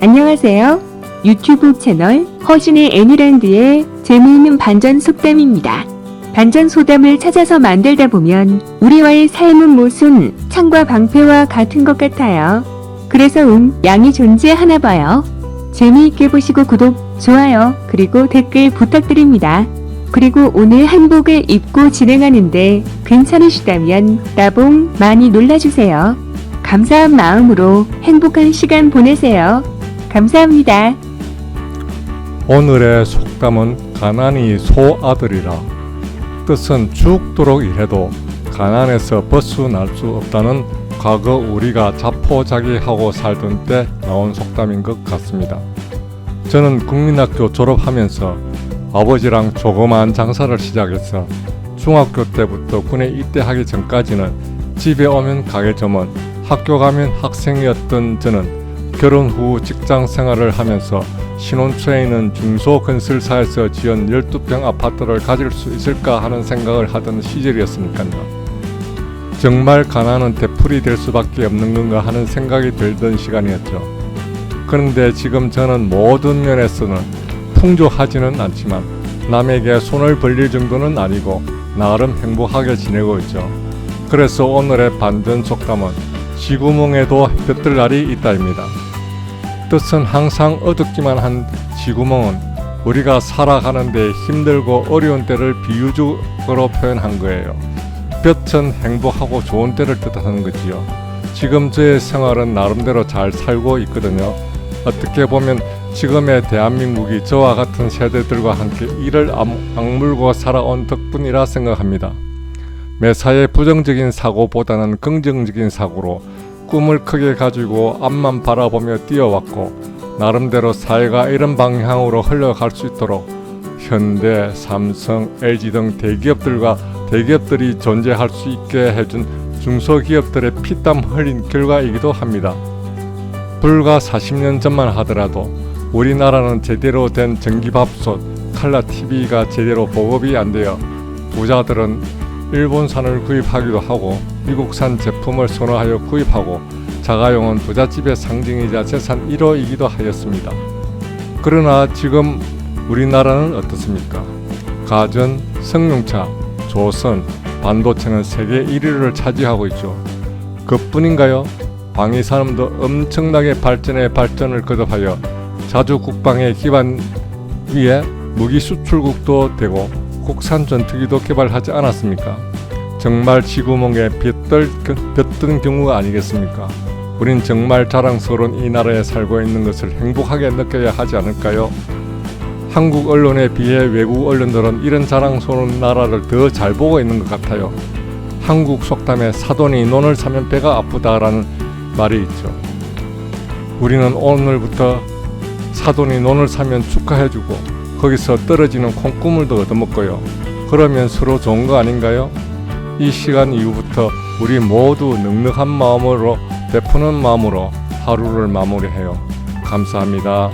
안녕하세요. 유튜브 채널 허신의 애니랜드의 재미있는 반전 속담입니다. 반전 소담을 찾아서 만들다 보면 우리와의 삶은 무슨 창과 방패와 같은 것 같아요. 그래서 음, 양이 존재하나 봐요. 재미있게 보시고 구독, 좋아요, 그리고 댓글 부탁드립니다. 그리고 오늘 한복을 입고 진행하는데 괜찮으시다면 나봉 많이 놀라주세요. 감사한 마음으로 행복한 시간 보내세요. 감사합니다. 오늘의 속담은 가난이 소아들이라 뜻은 죽도록 일해도 가난에서 벗어날 수 없다는 과거 우리가 자포자기하고 살던 때 나온 속담인 것 같습니다. 저는 국민학교 졸업하면서 아버지랑 조그마한 장사를 시작해서 중학교 때부터 군에 입대하기 전까지는 집에 오면 가게 점원, 학교 가면 학생이었던 저는 결혼 후 직장 생활을 하면서 신혼초에 있는 중소건설사에서 지은 12평 아파트를 가질 수 있을까 하는 생각을 하던 시절이었으니까요. 정말 가난은 되풀이 될 수밖에 없는 건가 하는 생각이 들던 시간이었죠. 그런데 지금 저는 모든 면에서는 풍족하지는 않지만 남에게 손을 벌릴 정도는 아니고 나름 행복하게 지내고 있죠. 그래서 오늘의 반전 속담은 지구멍에도 볕들 날이 있다입니다. 뜻은 항상 어둡기만 한 지구멍은 우리가 살아가는데 힘들고 어려운 때를 비유적으로 표현한 거예요. 볕은 행복하고 좋은 때를 뜻하는 거지요. 지금 저의 생활은 나름대로 잘 살고 있거든요. 어떻게 보면 지금의 대한민국이 저와 같은 세대들과 함께 이를 악- 악물고 살아온 덕분이라 생각합니다. 매사에 부정적인 사고보다는 긍정적인 사고로 꿈을 크게 가지고 앞만 바라보며 뛰어왔고 나름대로 사회가 이런 방향으로 흘러갈 수 있도록 현대, 삼성, LG 등 대기업들과 대기업들이 존재할 수 있게 해준 중소기업들의 피땀 흘린 결과이기도 합니다. 불과 40년 전만 하더라도 우리나라는 제대로 된 전기밥솥, 칼라 TV가 제대로 보급이 안 되어 부자들은 일본산을 구입하기도 하고 미국산 제품을 선호하여 구입하고 자가용은 부잣집의 상징이자 재산 1호이기도 하였습니다. 그러나 지금 우리나라는 어떻습니까? 가전, 성룡차, 조선, 반도체는 세계 1위를 차지하고 있죠. 그뿐인가요? 방위 산업도 엄청나게 발전에 발전을 거듭하여 자주 국방의 기반 위에 무기 수출국도 되고 국산 전투기도 개발하지 않았습니까? 정말 지구멍에 볕든 경우가 아니겠습니까? 우린 정말 자랑스러운 이 나라에 살고 있는 것을 행복하게 느껴야 하지 않을까요? 한국 언론에 비해 외국 언론들은 이런 자랑스러운 나라를 더 잘 보고 있는 것 같아요. 한국 속담에 사돈이 논을 사면 배가 아프다라는 말이 있죠. 우리는 오늘부터 사돈이 논을 사면 축하해주고 거기서 떨어지는 콩고물도 얻어먹고요. 그러면 서로 좋은 거 아닌가요? 이 시간 이후부터 우리 모두 넉넉한 마음으로 베푸는 마음으로 하루를 마무리해요. 감사합니다.